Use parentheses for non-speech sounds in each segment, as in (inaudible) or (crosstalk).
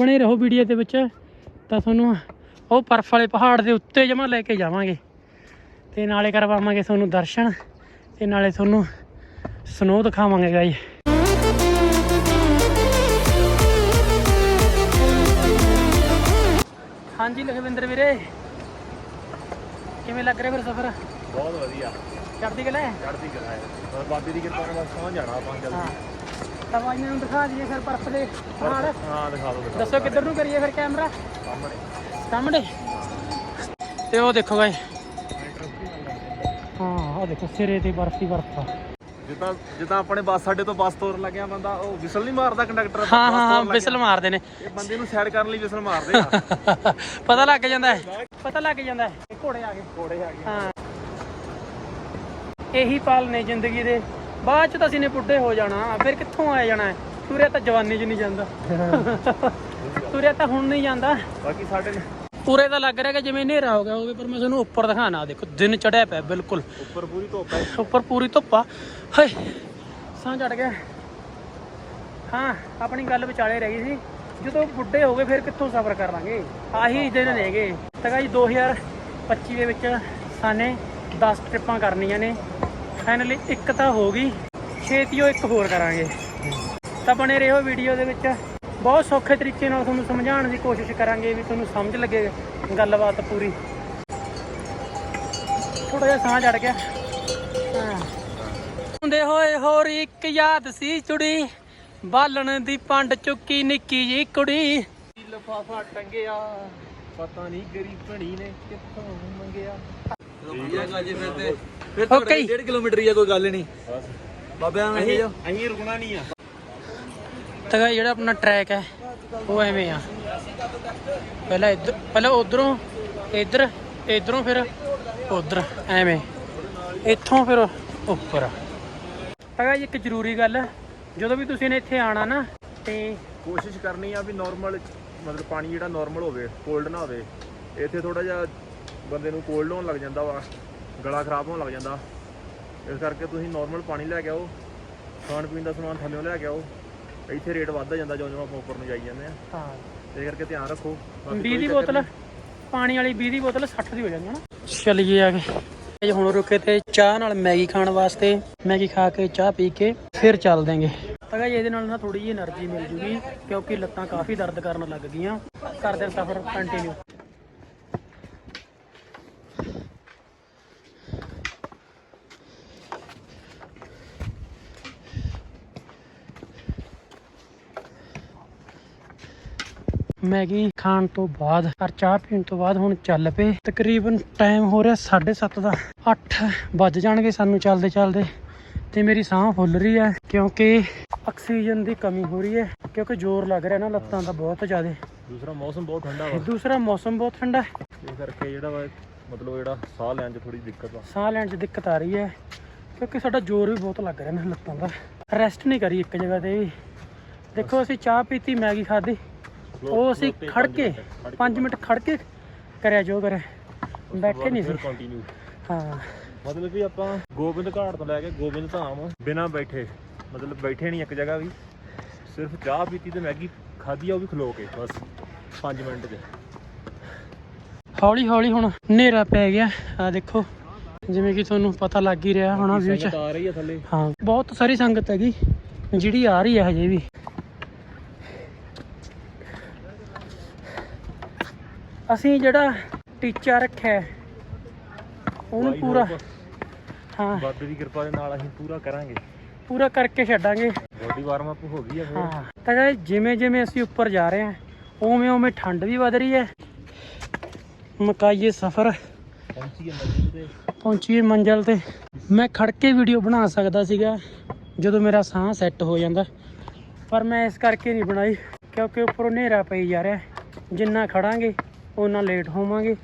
ਬਣੇ ਰਹੋ ਵੀਡੀਓ ਦੇ ਵਿੱਚ। ਤਾਂ ਤੁਹਾਨੂੰ ਉਹ ਬਰਫ਼ ਵਾਲੇ ਪਹਾੜ ਦੇ ਉੱਤੇ ਜਮਾ ਲੈ ਕੇ ਜਾਵਾਂਗੇ। ਤੇ ਨਾਲੇ ਕਰਵਾਵਾਂਗੇ ਤੁਹਾਨੂੰ ਦਰਸ਼ਨ ਤੇ ਨਾਲੇ ਤੁਹਾਨੂੰ ਸਨੋ ਦਿਖਾਵਾਂਗੇ ਗਾਈ ਹਾਂਜੀ ਲਖਵਿੰਦਰ ਵੀਰੇ ਕਿਵੇਂ ਲੱਗ ਰਿਹਾ ਫਿਰ ਸਫ਼ਰ? ਬਹੁਤ ਵਧੀਆ। ਚੜਦੀ ਗੱਲ ਹੈ? ਚੜ੍ਹਦੀ ਕਲਾ ਹੈ। ਬਾਬੇ ਦੀ ਕਿਰਪਾ ਨਾਲ ਪਹੁੰਚ ਜਾਣਾ ਆਪਾਂ ਜਲਦੀ। ਤਾਂ ਵਾਈਆਂ ਨੂੰ ਦਿਖਾ ਦਈਏ ਫਿਰ ਬਰਫ਼ ਦੇ ਪਹਾੜ ਹਾਂ ਦਿਖਾ ਦਿਓ ਦਿਖਾ ਦੱਸੋ ਕਿੱਧਰ ਨੂੰ ਕਰੀਏ ਫਿਰ ਕੈਮਰਾ? ਸਾਹਮਣੇ। ਸਾਹਮਣੇ। ਤੇ ਉਹ ਦੇਖੋ ਗਾਈ ਹਾਂ ਉਹ ਦੇਖੋ ਸਿਰੇ ਤੇ ਬਰਫ਼ ਬਰਫ਼ ਜਿੱਦਾਂ ਜਿੱਦਾਂ ਆਪਣੇ ਬੱਸ ਅੱਡੇ ਤੋਂ ਬੱਸ ਤੋਰਨ ਲੱਗਿਆ ਬੰਦਾ ਉਹ ਵਿਸਲ ਨਹੀਂ ਮਾਰਦਾ ਕੰਡਕਟਰ ਹਾਂ ਹਾਂ ਹਾਂ ਵਿਸਲ ਮਾਰਦੇ ਨੇ। ਇਹ ਬੰਦੇ ਨੂੰ ਸਾਈਡ ਕਰਨ ਲਈ ਵਿਸਲ ਮਾਰਦੇ ਆ। (laughs) ਪਤਾ ਲੱਗ ਜਾਂਦਾ ਹੈ। ਪਤਾ ਲੱਗ ਜਾਂਦਾ ਹੈ। ਘੋੜੇ ਆ ਗਏ। ਘੋੜੇ ਆ ਗਏ। ਹਾਂ। ਇਹੀ ਪਲ ਨੇ ਜ਼ਿੰਦਗੀ ਦੇ। ਬਾਅਦ ਚ ਤਾਂ ਅਸੀਂ ਨੇ ਬੁੱਢੇ ਹੋ ਜਾਣਾ ਫਿਰ ਕਿੱਥੋਂ ਆ ਜਾਣਾ? ਹੈ ਤੁਰਿਆ ਤਾਂ ਜਵਾਨੀ 'ਚ ਨਹੀਂ ਜਾਂਦਾ। ਤੁਰਿਆ ਤਾਂ ਹੁਣ ਨਹੀਂ ਜਾਂਦਾ। ਬਾਕੀ ਸਾਡੇ ਨੇ ਪੂਰੇ ਤਾਂ ਲੱਗ ਰਿਹਾ ਕਿ ਜਿਵੇਂ ਹਨੇਰਾ ਹੋ ਗਿਆ ਹੋਵੇ ਪਰ ਮੈਂ ਤੁਹਾਨੂੰ ਉੱਪਰ ਦਿਖਾਣਾ ਦੇਖੋ ਦਿਨ ਚੜਿਆ ਪਿਆ ਬਿਲਕੁਲ। ਉੱਪਰ ਪੂਰੀ ਧੁੱਪ ਹੈ। ਉੱਪਰ ਪੂਰੀ ਧੁੱਪ ਆ। ਹਾਏ ਸਾਹ ਚੜ ਗਿਆ। ਹਾਂ ਆਪਣੀ ਗੱਲ ਵਿਚਾਲੇ ਰਹਿ ਗਈ ਸੀ। ਜਦੋਂ ਬੁੱਢੇ ਹੋ ਗਏ ਫਿਰ ਕਿੱਥੋਂ ਸਫ਼ਰ ਕਰਾਂਗੇ ਆਹੀ ਦਿਨ ਨੇਗੇ ਤਾਂ ਜੀ 2025 ਦੇ ਵਿੱਚ ਸਾਨੇ 10 ਟ੍ਰਿਪਾਂ ਕਰਨੀਆਂ ਨੇ। ਫਾਈਨਲੀ ਇੱਕ ਤਾਂ ਹੋ ਗਈ। ਛੇਤੀਓ ਇੱਕ ਹੋਰ ਕਰਾਂਗੇ। ਤਾਂ ਬਣੇ ਰਹੋ ਵੀਡੀਓ ਦੇ ਵਿੱਚ। ਬਹੁਤ ਸੌਖੇ ਤਰੀਕੇ ਨਾਲ ਤੁਹਾਨੂੰ ਸਮਝਾਉਣ ਦੀ ਕੋਸ਼ਿਸ਼ ਕਰਾਂਗੇ ਵੀ ਤੁਹਾਨੂੰ ਸਮਝ ਲੱਗੇ ਗੱਲਬਾਤ ਪੂਰੀ। ਥੋੜਾ ਜਿਹਾ ਸਾਹ ਚੜ ਗਿਆ। ਹੁੰਦੇ ਹੋਏ ਹੋਰ ਇੱਕ ਯਾਦ ਸੀ ਚੁੜੀ। ਬਾਲਣ ਦੀ ਪੰਡ ਚੁੱਕੀ ਨਿੱਕੀ ਜੀ ਕੁੜੀ। ਲਫਾਫਾ ਟੰਗਿਆ ਪਤਾ ਨਹੀਂ ਗਰੀਬਣੀ ਨੇ ਕਿੱਥੋਂ ਮੰਗਿਆ। ਓਕੇ। 1.5 ਕਿਲੋਮੀਟਰ ਹੀ ਆ ਕੋਈ ਗੱਲ ਨਹੀਂ। ਬਾਬਿਆਂ ਨੂੰ ਇਹ ਜੋ ਅਹੀਂ ਰੁਕਣਾ ਨਹੀਂ ਆ। ਤਾਂ guys ਜਿਹੜਾ ਆਪਣਾ ਟਰੈਕ ਹੈ ਉਹ ਐਵੇਂ ਆ। ਪਹਿਲਾਂ ਇੱਧਰ ਪਹਿਲਾਂ ਉਧਰੋਂ ਇੱਧਰ ਇਧਰੋਂ ਫਿਰ ਉਧਰ ਐਵੇਂ। ਇੱਥੋਂ ਫਿਰ ਉੱਪਰ। ਤਾਂ guys ਇੱਕ ਜ਼ਰੂਰੀ ਗੱਲ ਹੈ ਜਦੋਂ ਵੀ ਤੁਸੀਂ ਨੇ ਇੱਥੇ ਆਣਾ ਨਾ ਤੇ ਕੋਸ਼ਿਸ਼ ਕਰਨੀ ਆ ਵੀ ਨਾਰਮਲ ਮਤਲਬ ਪਾਣੀ ਜਿਹੜਾ ਨਾਰਮਲ ਹੋਵੇ ਕੋਲਡ ਨਾ ਹੋਵੇ ਇੱਥੇ ਥੋੜਾ ਜਿਹਾ ਬੰਦੇ ਨੂੰ ਕੋਲਡ ਹੋਣ ਲੱਗ ਜਾਂਦਾ ਵਾ। ਗਲਾ ਖਰਾਬ ਹੋਣ ਲੱਗ ਜਾਂਦਾ। ਇਸ ਕਰਕੇ ਤੁਸੀਂ ਨਾਰਮਲ ਪਾਣੀ ਲੈ ਕੇ ਆਓ। ਖਾਣ ਪੀਣ ਦਾ ਸਮਾਨ ਥੱਲੇੋਂ ਲੈ ਕੇ ਆਓ। ਇੱਥੇ ਰੇਟ ਵੱਧਦਾ ਜਾਂਦਾ ਜਿਉਂ ਜਿਉਂ ਆਪਾਂ ਨੂੰ ਜਾਈ ਜਾਂਦੇ ਆ ਹਾਂ। ਤੇ ਕਰਕੇ ਧਿਆਨ ਰੱਖੋ। ਬਾਕੀ ਦੀ ਬੋਤਲ ਪਾਣੀ ਵਾਲੀ 20 ਦੀ ਬੋਤਲ 60 ਦੀ ਹੋ ਜਾਂਦੀ ਹੈ ਨਾ। ਚਲੀਏ ਆ ਕੇ। ਅੱਜ ਹੁਣ ਰੁਕੇ ਤੇ ਚਾਹ ਨਾਲ ਮੈਗੀ ਖਾਣ ਵਾਸਤੇ। ਮੈਗੀ ਖਾ ਕੇ ਚਾਹ ਪੀ ਕੇ ਫਿਰ ਚੱਲ ਦਾਂਗੇ ਤਾਂ ਜੀ ਇਹਦੇ ਨਾਲ ਨਾ ਥੋੜੀ ਜਿਹੀ એનર્ਜੀ ਮਿਲ ਜੂਗੀ ਕਿਉਂਕਿ ਲੱਤਾਂ ਕਾਫੀ ਦਰਦ ਕਰਨ ਲੱਗ ਗਈਆਂ। ਕਰਦੇ ਸਫ਼ਰ ਕੰਟੀਨਿਊ ਮੈਗੀ ਖਾਣ ਤੋਂ ਬਾਅਦ ਔਰ ਚਾਹ ਪੀਣ ਤੋਂ ਬਾਅਦ ਹੁਣ ਚੱਲ ਪਏ। ਤਕਰੀਬਨ ਟਾਈਮ ਹੋ ਰਿਹਾ 7:30 ਦਾ। 8 ਵੱਜ ਜਾਣਗੇ ਸਾਨੂੰ ਚੱਲਦੇ ਚੱਲਦੇ। ਤੇ ਮੇਰੀ ਸਾਹ ਫੁੱਲ ਰਹੀ ਹੈ ਕਿਉਂਕਿ ਆਕਸੀਜਨ ਦੀ ਕਮੀ ਹੋ ਰਹੀ ਹੈ ਕਿਉਂਕਿ ਜ਼ੋਰ ਲੱਗ ਰਿਹਾ ਨਾ ਲੱਤਾਂ ਦਾ ਬਹੁਤ ਜ਼ਿਆਦਾ। ਦੂਸਰਾ ਮੌਸਮ ਬਹੁਤ ਠੰਡਾ ਵਾ। ਦੂਸਰਾ ਮੌਸਮ ਬਹੁਤ ਠੰਡਾ ਹੈ। ਇਸ ਕਰਕੇ ਜਿਹੜਾ ਵਾ ਮਤਲਬ ਜਿਹੜਾ ਸਾਹ ਲੈਣ 'ਚ ਥੋੜੀ ਦਿੱਕਤ ਆ ਸਾਹ ਲੈਣ 'ਚ ਦਿੱਕਤ ਆ ਰਹੀ ਹੈ ਕਿਉਂਕਿ ਸਾਡਾ ਜ਼ੋਰ ਵੀ ਬਹੁਤ ਲੱਗ ਰਿਹਾ ਨਾ ਲੱਤਾਂ ਦਾ। ਰੈਸਟ ਨਹੀਂ ਕਰੀ ਇੱਕ ਜਗ੍ਹਾ ਤੇ ਵੀ। ਦੇਖੋ ਅਸੀਂ ਚਾਹ ਪੀਤੀ ਮੈਗੀ ਖਾਧੀ। ਉਹ ਅਸੀਂ ਖੜ ਕੇ ਮਿੰਟ, ਖੜ ਕੇ 5 ਮਿੰਟ ਖੜ ਕੇ ਕਰਿਆ ਜੋ ਕਰਿਆ। ਬੈਠੇ ਨਹੀਂ ਸੀ। ਕੰਟੀਨਿਊ ਹਾਂ। ਮਤਲਬ ਕਿ ਆਪਾਂ ਗੋਬਿੰਦ ਘਾਟ ਤੋਂ ਲੈ ਕੇ ਗੋਬਿੰਦ ਧਾਮ ਬਿਨਾਂ ਬੈਠੇ ਮਤਲਬ ਬੈਠੇ ਨਹੀਂ ਇੱਕ ਜਗ੍ਹਾ ਵੀ। ਸਿਰਫ ਚਾਹ ਪੀਤੀ ਤੇ ਮੈਗੀ ਖਾਧੀ ਆ ਉਹ ਵੀ ਖਲੋ ਕੇ ਬਸ 5 ਮਿੰਟ 'ਚ। ਹੌਲੀ ਹੌਲੀ ਹੁਣ ਹਨੇਰਾ ਪੈ ਗਿਆ। ਆ ਦੇਖੋ ਜਿਵੇਂ ਕਿ ਤੁਹਾਨੂੰ ਪਤਾ ਲੱਗ ਹੀ ਰਿਹਾ ਹੋਣਾ ਵਿਊ ਚ। ਸੰਗਤ ਆ ਰਹੀ ਆ ਥੱਲੇ। ਹਾਂ ਬਹੁਤ ਸਾਰੀ ਸੰਗਤ ਹੈਗੀ ਜਿਹੜੀ ਆ ਰਹੀ ਹੈ ਹਜੇ ਵੀ। ਅਸੀਂ ਜਿਹੜਾ ਟੀਚਾ ਰੱਖਿਆ ਹੈ, ਉਹਨੂੰ ਪੂਰਾ ਹਾਂ। ਬਾਬੇ ਦੀ ਕਿਰਪਾ ਦੇ ਨਾਲ ਅਸੀਂ ਪੂਰਾ ਕਰਾਂਗੇ। ਪੂਰਾ ਕਰਕੇ ਛੱਡਾਂਗੇ। ਬੋਡੀ ਵਾਰਮ ਅਪ ਹੋ ਗਈ ਫਿਰ। ਹਾਂ ਤਾਂ guys, ਜਿਵੇਂ ਜਿਵੇਂ ਅਸੀਂ ਉੱਪਰ ਜਾ ਰਹੇ ਹਾਂ ਉਵੇਂ ਉਵੇਂ ਠੰਡ ਵੀ ਵੱਧ ਰਹੀ ਹੈ। ਮਕਾਈਏ ਸਫ਼ਰ। ਪਹੁੰਚੀ ਮੰਜ਼ਿਲ ਤੇ। ਪਹੁੰਚੀਏ ਮੰਜ਼ਲ ਤੇ। ਮੈਂ ਖੜ ਕੇ ਵੀਡੀਓ ਬਣਾ ਸਕਦਾ ਸੀਗਾ ਜਦੋਂ ਮੇਰਾ ਸਾਹ ਸੈੱਟ ਹੋ ਜਾਂਦਾ। ਪਰ ਮੈਂ ਇਸ ਕਰਕੇ ਨਹੀਂ ਬਣਾਈ ਕਿਉਂਕਿ ਉੱਪਰੋਂ ਹਨੇਰਾ ਪਈ ਜਾ ਰਿਹਾ ਜਿੰਨਾ ਖੜਾਂਗੇ ਓਨਾ ਲੇਟ ਹੋਵਾਂਗੇ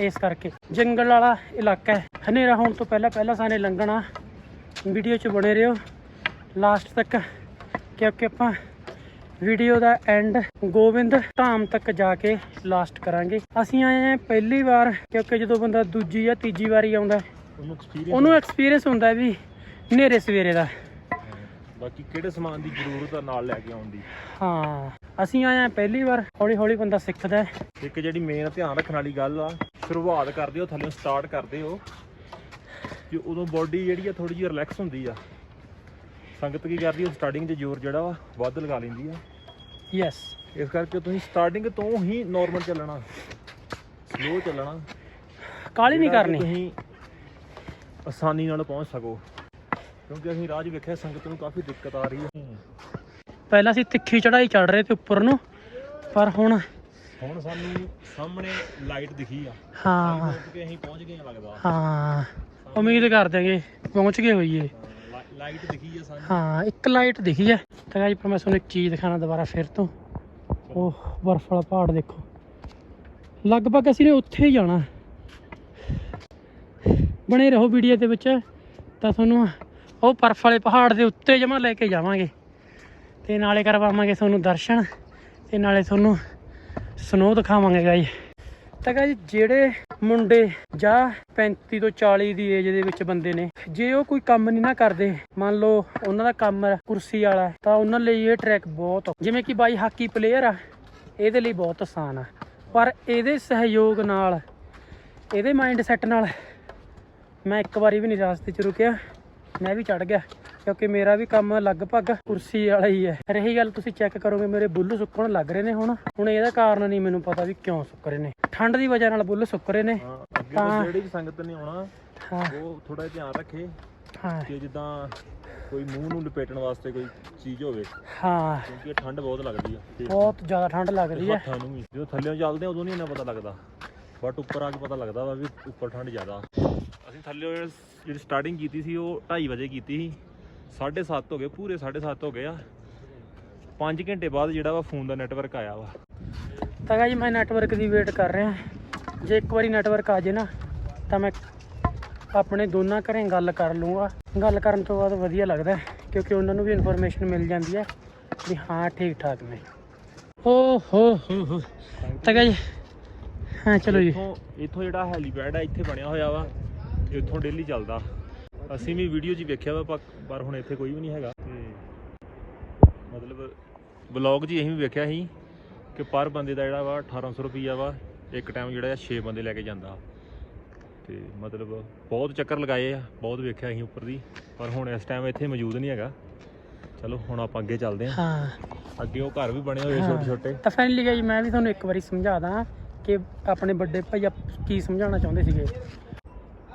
ਇਸ ਕਰਕੇ। ਜੰਗਲ ਵਾਲਾ ਇਲਾਕਾ ਹੈ। ਹਨੇਰਾ ਹੋਣ ਤੋਂ ਪਹਿਲਾਂ ਪਹਿਲਾਂ ਸਾਨੇ ਲੰਘਣਾ। ਵੀਡੀਓ 'ਚ ਬਣੇ ਰਹੋ। ਲਾਸਟ ਤੱਕ ਕਿਉਂਕਿ ਆਪਾਂ ਵੀਡੀਓ ਦਾ ਐਂਡ ਗੋਬਿੰਦ ਧਾਮ ਤੱਕ ਜਾ ਕੇ ਲਾਸਟ ਕਰਾਂਗੇ। ਅਸੀਂ ਆਏ ਹਾਂ ਪਹਿਲੀ ਵਾਰ ਕਿਉਂਕਿ ਜਦੋਂ ਬੰਦਾ ਦੂਜੀ ਜਾਂ ਤੀਜੀ ਵਾਰੀ ਆਉਂਦਾ ਉਹਨੂੰ ਐਕਸਪੀਰੀਅੰਸ ਉਹਨੂੰ ਹੁੰਦਾ ਵੀ ਹਨੇਰੇ ਸਵੇਰੇ ਦਾ। ਬਾਕੀ ਕਿਹੜੇ ਸਮਾਨ ਦੀ ਜ਼ਰੂਰਤ ਆ ਨਾਲ ਲੈ ਕੇ ਆਉਣ ਦੀ? ਹਾਂ ਅਸੀਂ ਆਏ ਆ ਪਹਿਲੀ ਵਾਰ ਹੌਲੀ ਹੌਲੀ ਬੰਦਾ ਸਿੱਖਦਾ ਹੈ। ਇੱਕ ਜਿਹੜੀ ਮੇਨ ਧਿਆਨ ਰੱਖਣ ਵਾਲੀ ਗੱਲ ਆ ਸ਼ੁਰੂਆਤ ਕਰਦੇ ਹੋ ਥੱਲੇ ਸਟਾਰਟ ਕਰਦੇ ਹੋ ਕਿ ਉਦੋਂ ਬਾਡੀ ਜਿਹੜੀ ਆ ਥੋੜੀ ਜਿਹੀ ਰਿਲੈਕਸ ਹੁੰਦੀ ਆ। ਸੰਗਤ ਕੀ ਕਰਦੀ ਹੈ ਸਟਾਰਟਿੰਗ 'ਚ ਜ਼ੋਰ ਜਿਹੜਾ ਵਾ ਵੱਧ ਲਗਾ ਲੈਂਦੀ ਆ। ਯੈਸ ਇਸ ਕਰਕੇ ਤੁਸੀਂ ਸਟਾਰਟਿੰਗ ਤੋਂ ਹੀ ਨਾਰਮਲ ਚੱਲਣਾ ਸਲੋ ਚੱਲਣਾ। ਕਾਲੀ ਨਹੀਂ ਜਿਹੜਾ ਕਿ ਕਰਨੀ। ਤੁਸੀਂ ਆਸਾਨੀ ਨਾਲ ਪਹੁੰਚ ਸਕੋ। ਕਿਉਂਕਿ ਅਸੀਂ 'ਚ ਵੇਖਿਆ ਸੰਗਤ ਨੂੰ ਕਾਫੀ ਦਿੱਕਤ ਆ ਰਹੀ ਹੈ। ਪਹਿਲਾਂ ਅਸੀਂ ਤਿੱਖੀ ਚੜਾਈ ਚੜ ਰਹੇ ਤੇ ਉੱਪਰ ਨੂੰ ਪਰ ਹੁਣ ਹੁਣ ਸਾਨੂੰ ਸਾਹਮਣੇ ਲਾਈਟ ਦਿਖੀ ਆ। ਹਾਂ। ਪਹੁੰਚ ਕੇ ਅਸੀਂ ਪਹੁੰਚ ਗਏ ਆ ਲੱਗਦਾ। ਹਾਂ। ਉਮੀਦ ਕਰ ਦਿਆਂਗੇ ਪਹੁੰਚ ਗਏ ਹੋਈਏ। ਲਾਈਟ ਦਿਖੀ ਆ ਸਾਨੂੰ। ਹਾਂ ਇੱਕ ਲਾਈਟ ਦਿਖੀ ਹੈ ਤਾਂ ਗਾਇਸ ਪਰ ਮੈਂ ਤੁਹਾਨੂੰ ਇੱਕ ਚੀਜ਼ ਦਿਖਾਣਾ ਦੁਬਾਰਾ ਫਿਰ ਤੋਂ। ਉਹ ਬਰਫ਼ ਵਾਲਾ ਪਹਾੜ ਦੇਖੋ। ਲਗਭਗ ਅਸੀਂ ਨੇ ਉੱਥੇ ਹੀ ਜਾਣਾ। ਬਣੇ ਰਹੋ ਵੀਡੀਓ ਦੇ ਵਿੱਚ। ਤਾਂ ਤੁਹਾਨੂੰ ਉਹ ਬਰਫ਼ ਵਾਲੇ ਪਹਾੜ ਦੇ ਉੱਤੇ ਜਮਾ ਲੈ ਕੇ ਜਾਵਾਂਗੇ। ਤੇ ਨਾਲੇ ਕਰਵਾਵਾਂਗੇ ਤੁਹਾਨੂੰ ਦਰਸ਼ਨ, ਤੇ ਨਾਲੇ ਤੁਹਾਨੂੰ ਸਨੋ ਦਿਖਾਵਾਂਗੇ ਗਾਈ ਤਾਂ ਗਾਈ ਜਿਹੜੇ ਮੁੰਡੇ ਜਾਂ 35 ਤੋਂ 40 ਦੀ ਏਜ ਦੇ ਵਿੱਚ ਬੰਦੇ ਨੇ, ਜੇ ਉਹ ਕੋਈ ਕੰਮ ਨਹੀਂ ਨਾ ਕਰਦੇ, ਮੰਨ ਲਓ ਉਹਨਾਂ ਦਾ ਕੰਮ ਕੁਰਸੀ ਵਾਲਾ ਤਾਂ ਉਹਨਾਂ ਲਈ ਇਹ ਟਰੈਕ ਬਹੁਤ ਜਿਵੇਂ ਕਿ ਬਾਈ ਹਾਕੀ ਪਲੇਅਰ ਆ, ਇਹਦੇ ਲਈ ਬਹੁਤ ਆਸਾਨ ਆ। ਪਰ ਇਹਦੇ ਸਹਿਯੋਗ ਨਾਲ, ਇਹਦੇ ਮਾਈਂਡ ਸੈੱਟ ਨਾਲ ਮੈਂ ਇੱਕ ਵਾਰੀ ਵੀ ਨਹੀਂ ਰਾਸਤੇ 'ਚ ਰੁਕਿਆ। ਮੈਂ ਵੀ ਚੜ ਗਿਆ ਕਿਉਂਕਿ ਮੇਰਾ ਵੀ ਕੰਮ ਲਗਭਗ ਕੁਰਸੀ ਵਾਲਾ ਹੀ ਹੈ। ਰਹੀ ਗੱਲ ਤੁਸੀਂ ਚੈੱਕ ਕਰੋਗੇ ਮੇਰੇ ਬੁੱਲ ਸੁੱਕਣ ਲੱਗ ਰਹੇ ਨੇ ਹੁਣ। ਹੁਣ ਇਹਦਾ ਕਾਰਨ ਨਹੀਂ ਮੈਨੂੰ ਪਤਾ ਵੀ ਕਿਉਂ ਸੁੱਕ ਰਹੇ ਨੇ। ਠੰਡ ਦੀ ਵਜ੍ਹਾ ਨਾਲ ਬੁੱਲ ਸੁੱਕ ਰਹੇ ਨੇ। ਹਾਂ ਅੱਗੇ ਤਾਂ- ਜਿਹੜੀ ਸੰਗਤ ਨੇ ਆਉਣਾ ਹਾਂ। ਉਹ ਥੋੜਾ ਧਿਆਨ ਰੱਖੇ ਹਾਂ। ਕਿ ਜਿੱਦਾਂ ਕੋਈ ਮੂੰਹ ਨੂੰ ਲਪੇਟਣ ਵਾਸਤੇ ਕੋਈ ਚੀਜ਼ ਹੋਵੇ। ਹਾਂ। ਕਿਉਂਕਿ ਠੰਡ ਬਹੁਤ ਲੱਗਦੀ ਆ। ਬਹੁਤ ਜ਼ਿਆਦਾ ਠੰਡ ਲੱਗਦੀ ਹੈ। ਹੱਥਾਂ ਨੂੰ ਵੀ। ਜਦੋਂ ਥੱਲੇੋਂ ਚੱਲਦੇ ਆ ਉਦੋਂ ਨਹੀਂ ਇੰਨਾ ਪਤਾ ਲੱਗਦਾ। ਬਟ ਉੱਪਰ ਆ ਕੇ ਪਤਾ ਲੱਗਦਾ ਵਾ ਵੀ ਉੱਪਰ ਠੰਡ ਜ਼ਿਆਦਾ। ਅਸੀਂ ਥੱਲੇ ਜਿਹੜੀ ਸਟਾਰਟਿੰਗ ਕੀਤੀ ਸੀ ਉਹ 2:30 ਵਜੇ ਕੀਤੀ ਸੀ। 7:30 ਹੋ ਗਏ ਪੂਰੇ 7:30 ਹੋ ਗਏ ਆ। 5 ਘੰਟੇ ਬਾਅਦ ਜਿਹੜਾ ਵਾ ਫੋਨ ਦਾ ਨੈਟਵਰਕ ਆਇਆ ਵਾ। ਤਾਂ ਗਾਜੀ ਮੈਂ ਨੈਟਵਰਕ ਦੀ ਵੇਟ ਕਰ ਰਿਹਾ। ਜੇ ਇੱਕ ਵਾਰੀ ਨੈਟਵਰਕ ਆ ਜੇ ਨਾ ਤਾਂ ਮੈਂ ਆਪਣੇ ਦੋਨਾਂ ਘਰੇ ਗੱਲ ਕਰ ਲੂੰਗਾ ਗੱਲ ਕਰਨ ਤੋਂ ਬਾਅਦ ਵਧੀਆ ਲੱਗਦਾ ਹੈ, ਕਿਉਂਕਿ ਉਹਨਾਂ ਨੂੰ ਵੀ ਇਨਫੋਰਮੇਸ਼ਨ ਮਿਲ ਜਾਂਦੀ ਹੈ ਵੀ ਹਾਂ ਠੀਕ ਠਾਕ ਨੇ। ਓ ਹੋ ਹੋ ਹੋ। ਤਾਂ ਗਾਜੀ ਹਾਂ ਚਲੋ ਜੀ। ਇੱਥੋਂ ਇੱਥੋਂ ਜਿਹੜਾ ਹੈਲੀਪੈਡ ਆ ਇੱਥੇ ਬਣਿਆ ਹੋਇਆ ਵਾ। ਇੱਥੋਂ ਡੇਲੀ ਚੱਲਦਾ। ਅਸੀਂ ਵੀ ਵੀਡੀਓ 'ਚ ਹੀ ਵੇਖਿਆ ਵਾ ਪਰ- ਹੁਣ ਇੱਥੇ ਕੋਈ ਵੀ ਨਹੀਂ ਹੈਗਾ। ਤੇ ਮਤਲਬ ਵਲੌਗ 'ਚ ਹੀ ਅਸੀਂ ਵੀ ਵੇਖਿਆ ਸੀ ਕਿ ਪਰ ਬੰਦੇ ਦਾ ਜਿਹੜਾ ਵਾ 1800 ਰੁਪਈਆ ਵਾ ਇੱਕ ਟਾਈਮ ਜਿਹੜਾ 6 ਬੰਦੇ ਲੈ ਕੇ ਜਾਂਦਾ। ਤੇ ਮਤਲਬ ਬਹੁਤ ਚੱਕਰ ਲਗਾਏ ਆ ਬਹੁਤ ਵੇਖਿਆ ਅਸੀਂ ਉੱਪਰ ਦੀ ਪਰ ਹੁਣ ਇਸ ਟਾਈਮ ਇੱਥੇ ਮੌਜੂਦ ਨਹੀਂ ਹੈਗਾ। ਚਲੋ ਹੁਣ ਆਪਾਂ ਅੱਗੇ ਚੱਲਦੇ ਹਾਂ। ਹਾਂ। ਅੱਗੇ ਉਹ ਘਰ ਵੀ ਬਣੇ ਹੋਏ। ਛੋਟੇ ਛੋਟੇ। ਤਾਂ ਫਾਈਨਲੀ ਗਾਜੀ ਮੈਂ ਵੀ ਤੁਹਾਨੂੰ ਇੱਕ ਵਾਰੀ ਸਮਝਾ ਦਾਂ ਕਿ ਆਪਣੇ ਵੱਡੇ ਭਾਈ ਕੀ ਸਮਝਾਉਣਾ ਚਾਹੁੰਦੇ ਸੀਗੇ।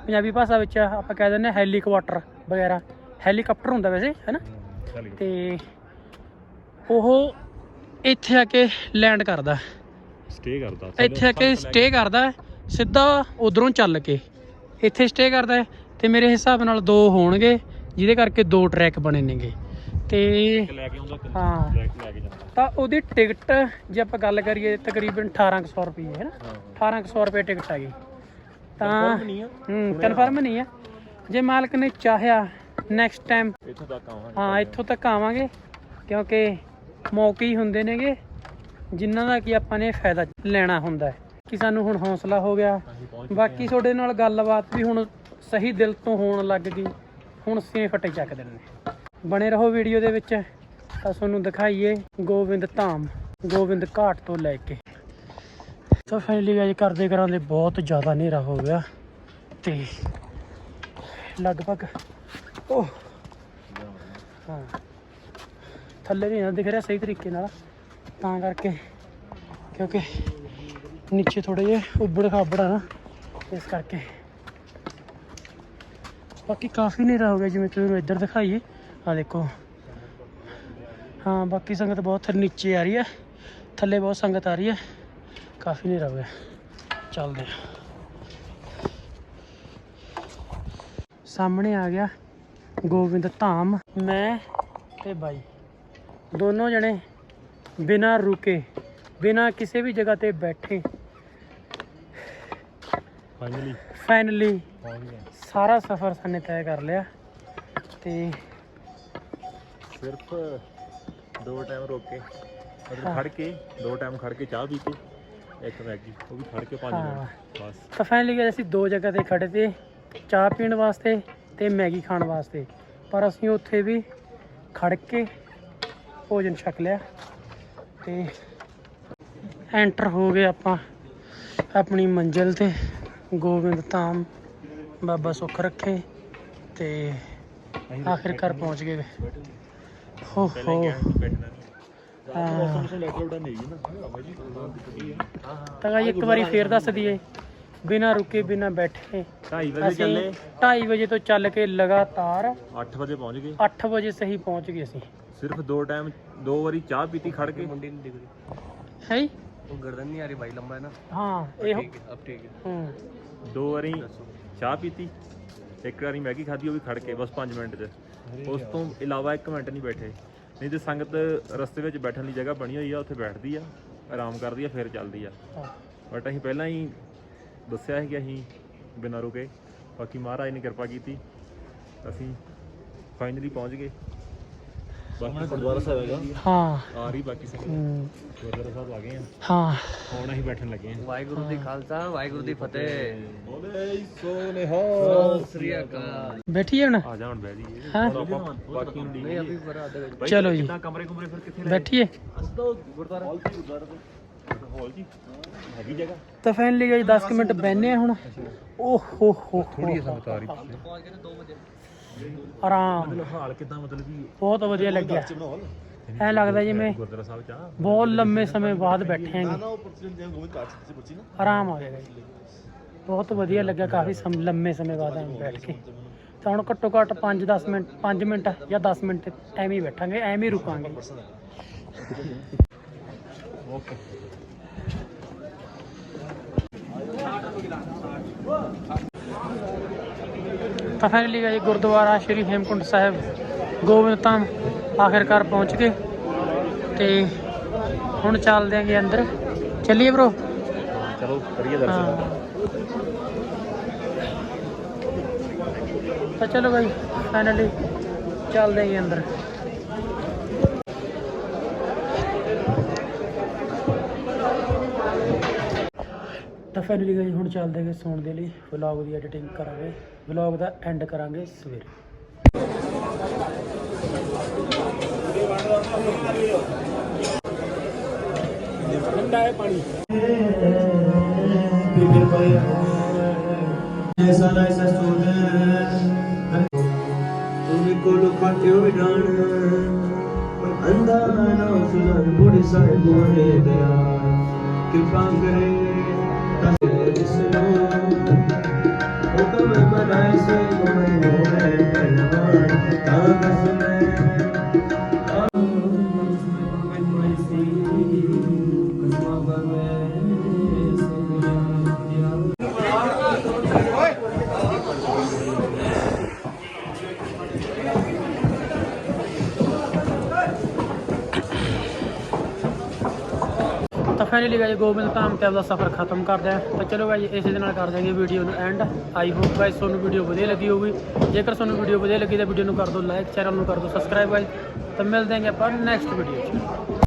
ਪੰਜਾਬੀ ਭਾਸ਼ਾ ਵਿੱਚ ਆਪਾਂ ਕਹਿ ਦਿੰਦੇ ਹਾਂ ਹੈਲੀਕਾਪਟਰ ਵਗੈਰਾ ਹੈਲੀਕਾਪਟਰ ਹੁੰਦਾ ਵੈਸੇ ਹੈਨਾ? ਤੇ ਉਹ ਇੱਥੇ ਆ ਕੇ ਲੈਂਡ ਕਰਦਾ। ਸਟੇ ਕਰਦਾ। ਇੱਥੇ ਆ ਕੇ ਸਟੇ ਕਰਦਾ ਸਿੱਧਾ ਉਧਰੋਂ ਚੱਲ ਕੇ। ਇੱਥੇ ਸਟੇ ਕਰਦਾ ਤੇ ਮੇਰੇ ਹਿਸਾਬ ਨਾਲ ਦੋ ਹੋਣਗੇ ਜਿਹਦੇ ਕਰਕੇ ਦੋ ਟਰੈਕ ਬਣੇ ਨੇਗੇ। ਤੇ ਲੈ ਕੇ ਆਉਂਦਾ ਕਿੰਨੇ ਹਾਂ। ਲੈ ਕੇ ਲੈ ਕੇ ਜਾਂਦਾ। ਤਾਂ ਉਹਦੀ ਟਿਕਟ ਜੇ ਆਪਾਂ ਗੱਲ ਕਰੀਏ ਤਕਰੀਬਨ 1800 ਰੁਪਏ ਹੈ ਨਾ ਹਾਂ 1800 ਰੁਪਏ ਟਿਕਟ ਹੈਗੀ ਤਾਂ ਆ। ਹੂੰ ਕਨਫਰਮ ਨਹੀਂ ਹੈ ਜੇ ਮਾਲਕ ਨੇ ਚਾਹਿਆ ਨੈਕਸਟ ਟਾਈਮ ਇੱਥੋਂ ਤੱਕ ਆਵਾਂਗੇ। ਹਾਂ ਇੱਥੋਂ ਤੱਕ ਆਵਾਂਗੇ ਕਿਉਂਕਿ ਮੌਕੇ ਹੀ ਹੁੰਦੇ ਨੇਗੇ ਜਿਨ੍ਹਾਂ ਦਾ ਕੀ ਆਪਾਂ ਨੇ ਫਾਇਦਾ ਲੈਣਾ ਹੁੰਦਾ ਹੈ। ਕਿ ਸਾਨੂੰ ਹੁਣ ਹੌਸਲਾ ਹੋ ਗਿਆ। ਬਾਕੀ ਤੁਹਾਡੇ ਨਾਲ ਗੱਲਬਾਤ ਵੀ ਹੁਣ ਸਹੀ ਦਿਲ ਤੋਂ ਹੋਣ ਲੱਗ ਗਈ। ਹੁਣ ਸੇ ਫੱਟੇ ਚੱਕਦੇ ਨੇ ਬਣੇ ਰਹੋ ਵੀਡੀਓ ਦੇ ਵਿੱਚ। ਤਾਂ ਤੁਹਾਨੂੰ ਦਿਖਾਈਏ ਗੋਬਿੰਦ ਧਾਮ ਗੋਬਿੰਦ ਘਾਟ ਤੋਂ ਲੈ ਕੇ। ਤਾਂ ਫਾਈਨਲੀ ਗਾਇ ਕਰਦੇ ਕਰਾਂਦੇ ਬਹੁਤ ਜ਼ਿਆਦਾ ਹਨੇਰਾ ਹੋ ਗਿਆ ਤੇ ਲਗਭਗ ਉਹ ਹਾਂ। ਥੱਲੇ ਨਹੀਂ ਦਿਖ ਰਿਹਾ ਸਹੀ ਤਰੀਕੇ ਨਾਲ। ਤਾਂ ਕਰਕੇ, ਕਿਉਂਕਿ ਨੀਚੇ ਥੋੜੇ ਜਿਹਾ ਉੱਬੜ ਖਾਬੜ ਆ ਨਾ, ਇਸ ਕਰਕੇ। ਬਾਕੀ ਕਾਫੀ ਹਨੇਰਾ ਹੋ ਗਿਆ ਜਿਵੇਂ ਤੁਹਾਨੂੰ ਇੱਧਰ ਦਿਖਾਈਏ। ਆ ਦੇਖੋ। ਹਾਂ, ਬਾਕੀ ਸੰਗਤ ਬਹੁਤ ਨੀਚੇ ਆ ਰਹੀ ਹੈ। ਥੱਲੇ ਬਹੁਤ ਸੰਗਤ ਆ ਰਹੀ ਹੈ। ਕਾਫੀ ਹਨੇਰਾ ਹੋ ਗਿਆ ਚੱਲਦੇ ਆ। ਸਾਹਮਣੇ ਆ ਗਿਆ ਗੋਬਿੰਦ ਧਾਮ ਮੈਂ ਤੇ ਬਾਈ। ਦੋਨੋਂ ਜਣੇ ਬਿਨਾਂ ਰੁਕੇ ਬਿਨਾਂ ਕਿਸੇ ਵੀ ਜਗ੍ਹਾ ਤੇ ਬੈਠੇ। ਫਾਈਨਲੀ ਫਾਈਨਲੀ ਸਾਰਾ ਸਫ਼ਰ ਸਾਨੇ ਤੈਅ ਕਰ ਲਿਆ ਤੇ ਸਿਰਫ ਦੋ ਟਾਈਮ ਰੋਕ। ਮਤਲਬ ਖੜ ਕੇ ਦੋ ਟਾਈਮ ਖੜ ਕੇ ਚਾਹ ਪੀ ਕੇ। ਇੱਕ ਮੈਗੀ ਉਹ ਵੀ ਖੜ ਕੇ 5 ਹਾਂ। ਮਿੰਟ ਬਸ। ਤਾਂ ਫਾਈਨਲੀ ਅਸੀਂ ਦੋ ਜਗ੍ਹਾ ਤੇ ਖੜੇ ਤੇ ਚਾਹ ਪੀਣ ਵਾਸਤੇ ਤੇ ਮੈਗੀ ਖਾਣ ਵਾਸਤੇ। ਪਰ ਅਸੀਂ ਉੱਥੇ ਵੀ ਖੜ ਕੇ ਭੋਜਨ ਛਕ ਲਿਆ ਤੇ ਐਂਟਰ ਹੋ ਗਏ ਆਪਾਂ ਆਪਣੀ ਮੰਜ਼ਿਲ ਤੇ। ਗੋਬਿੰਦ ਧਾਮ ਬਾਬਾ ਸੁੱਖ ਰੱਖੇ ਤੇ ਆਖਿਰਕਾਰ ਪਹੁੰਚ ਗਏ। ਹੋ ਹੋ ਹਾਂ। ਤਾਂ ਗਾਇਸ ਇੱਕ ਵਾਰੀ ਫੇਰ ਦੱਸ ਦਈਏ ਬਿਨਾ ਰੁਕੇ ਬਿਨਾ ਬੈਠੇ 2:30 ਵਜੇ ਚੱਲੇ। 2:30 ਵਜੇ ਤੋਂ ਚੱਲ ਕੇ ਲਗਾਤਾਰ 8 ਵਜੇ ਪਹੁੰਚ ਗਏ। 8 ਵਜੇ ਸਹੀ ਪਹੁੰਚ ਗਏ ਅਸੀਂ। ਸਿਰਫ ਦੋ ਟਾਈਮ ਦੋ ਵਾਰੀ ਚਾਹ ਪੀਤੀ ਖੜ ਕੇ। ਮੁੰਡੇ ਨੂੰ ਡਿਗਰੀ ਹੈ? ਉਹ ਗਰਦਨ ਨਹੀਂ ਆ ਰਹੀ ਬਾਈ ਲੰਬਾ ਹੈ ਨਾ। ਹਾਂ ਇਹ ਅਪ ਠੀਕ ਹੂੰ। ਦੋ ਵਾਰੀ ਚਾਹ ਪੀਤੀ ਇੱਕ ਵਾਰੀ ਮੈਗੀ ਖਾਧੀ ਉਹ ਵੀ ਖੜ ਕੇ ਬਸ 5 ਮਿੰਟ 'ਚ। ਉਸ ਤੋਂ ਇਲਾਵਾ 1 ਮਿੰਟ ਨਹੀਂ ਬੈਠੇ। ਨਹੀਂ ਤੇ ਸੰਗਤ ਰਸਤੇ ਵਿੱਚ ਬੈਠਣ ਦੀ ਜਗ੍ਹਾ ਬਣੀ ਹੋਈ ਆ ਉੱਥੇ ਬੈਠਦੀ ਆ ਆਰਾਮ ਕਰਦੀ ਆ ਫਿਰ ਚੱਲਦੀ ਆ। ਬਟ ਅਸੀਂ ਪਹਿਲਾਂ ਹੀ ਦੱਸਿਆ ਸੀ ਕਿ ਅਸੀਂ ਬਿਨਾਂ ਰੁਕੇ ਬਾਕੀ ਮਹਾਰਾਜ ਨੇ ਕਿਰਪਾ ਕੀਤੀ ਅਸੀਂ ਫਾਈਨਲੀ ਪਹੁੰਚ ਗਏ ਬਾਕੀ ਗੁਰਦੁਆਰਾ ਸਾਹਿਬ ਹੈਗਾ। ਹਾਂ। ਆ ਰਹੀ ਬਾਕੀ ਸੰਗਤ ਹਮ, ਗੁਰਦੁਆਰਾ ਸਾਹਿਬ ਆ ਗਏ ਆ। ਹਾਂ। ਹੁਣ ਅਸੀਂ ਬੈਠਣ ਲੱਗੇ ਆ। ਵਾਹਿਗੁਰੂ ਦੀ ਖਾਲਸਾ ਵਾਹਿਗੁਰੂ ਦੀ ਫਤਿਹ। ਬੋਲੇ ਸੋਨੇਹਾ ਸ੍ਰੀ ਅਕਾਲ। ਬੈਠੀਏ ਹੁਣ? ਆ ਜਾ ਹੁਣ ਬਹਿ ਜੀ ਹਾਂ। ਬਾਕੀ ਨਹੀਂ ਅਭੀ ਬਰਾ ਚਲੋ ਜੀ। ਕਿੰਨਾ ਕਮਰੇ ਕੁਮਰੇ ਫਿਰ ਕਿੱਥੇ ਬੈਠੀਏ। ਅਸਦਾ ਗੁਰਦੁਆਰਾ ਆਲ ਗੁਰਦੁਆਰਾ ਦੇ ਹਾਲ ਜੀ ਹੈਗੀ ਜਗ੍ਹਾ ਤਾਂ ਫਾਈਨਲੀ ਗਈ 10 ਕੁ ਮਿੰਟ ਬੈਨੇ ਹੁਣ। ਓਹ ਹੋ ਹੋ ਥੋੜੀ ਸੰਗਤ ਆ ਰਹੀ ਆਰਾਮ। ਮਤਲਬ ਹਾਲ ਕਿਦਾਂ ਮਤਲਬ ਕਿ ਬਹੁਤ ਵਧੀਆ ਲੱਗਿਆ। ਐ ਲੱਗਦਾ ਜਿਵੇਂ ਗੁਰਦੁਆਰਾ ਸਾਹਿਬ ਚ ਆ। ਬਹੁਤ ਲੰਮੇ ਸਮੇਂ ਬਾਅਦ ਬੈਠੇ ਆਂਗੇ ਆਰਾਮ ਆ ਗਿਆ ਜੀ। ਬਹੁਤ ਵਧੀਆ ਲੱਗਿਆ ਕਾਫੀ ਲੰਮੇ ਸਮੇਂ ਬਾਅਦ ਐਂ ਬੈਠ ਕੇ। ਤਾਂ ਹੁਣ ਘੱਟੋ ਘੱਟ 5-10 ਮਿੰਟ 5 ਮਿੰਟ ਜਾਂ 10 ਮਿੰਟ ਐਵੇਂ ਹੀ ਬੈਠਾਂਗੇ ਐਵੇਂ ਹੀ ਰੁਕਾਂਗੇ। ਓਕੇ। ਤਾਂ ਫਾਈਨਲੀ ਗਏ ਗੁਰਦੁਆਰਾ ਸ਼੍ਰੀ ਹੇਮਕੁੰਟ ਸਾਹਿਬ ਗੋਬਿੰਦ ਧਾਮ ਆਖਿਰਕਾਰ ਪਹੁੰਚ ਗਏ। ਤੇ ਹੁਣ ਚੱਲਦੇ ਆਂਗੇ ਅੰਦਰ। ਚੱਲੀਏ ਬ్రో ਚਲੋ ਕਰੀਏ ਦਰਸ਼ਨ। ਤਾਂ ਚਲੋ ਭਾਈ ਫਾਈਨਲੀ ਚੱਲਦੇ ਆਂਗੇ ਅੰਦਰ। ਤਾਂ ਫਾਈਨਲੀ ਗਾਈ, ਹੁਣ ਚੱਲਦੇ ਹਾਂ ਸੌਣ ਦੇ ਲਈ ਵਲੌਗ ਦੀ ਐਡੀਟਿੰਗ ਕਰਾਂਗੇ। ਵਲੌਗ ਦਾ ਐਂਡ ਕਰਾਂਗੇ ਸਵੇਰੇ। ਠੰਡਾ ਹੈ ਪਾਣੀ। ਐਸਾ ਨਾ ਐਸਾ ਸੋਨ ਤੁਮੇ ਕੋਲ ਖਾਟਿਓ ਵਿਡਾਣ ਅੰਦਾ ਨਾ ਸੁਲਰ ਬੁੜੇ ਸਾਰੇ ਬੋਲੇ ਦਿਆ ਕਿਰਪਾ ਕਰੇ ਫਾਈਨਲੀ ਗਾਇਸ ਗੋਬਿੰਦ ਧਾਮ ਤੇ ਆਪਦਾ ਸਫ਼ਰ ਖਤਮ ਕਰਦੇ ਆ ਤਾਂ ਚਲੋ ਗਾਇਸ ਇਸੇ ਦੇ ਨਾਲ ਕਰ ਦਿਆਂਗੇ ਵੀਡੀਓ ਨੂੰ ਐਂਡ ਆਈ ਹੋਪ ਗਾਇਸ ਤੁਹਾਨੂੰ ਵੀਡੀਓ ਵਧੀਆ ਲੱਗੀ ਹੋਊਗੀ। ਜੇਕਰ ਤੁਹਾਨੂੰ ਵੀਡੀਓ ਵਧੀਆ ਲੱਗੀ ਤਾਂ ਵੀਡੀਓ ਨੂੰ ਕਰ ਦਿਓ ਲਾਈਕ ਚੈਨਲ ਨੂੰ ਕਰ ਦਿਓ ਸਬਸਕ੍ਰਾਈਬ ਗਾਇਸ ਤਾਂ ਮਿਲਦੇ ਹਾਂ ਆਪਾਂ ਨੈਕਸਟ ਵੀਡੀਓ 'ਚ।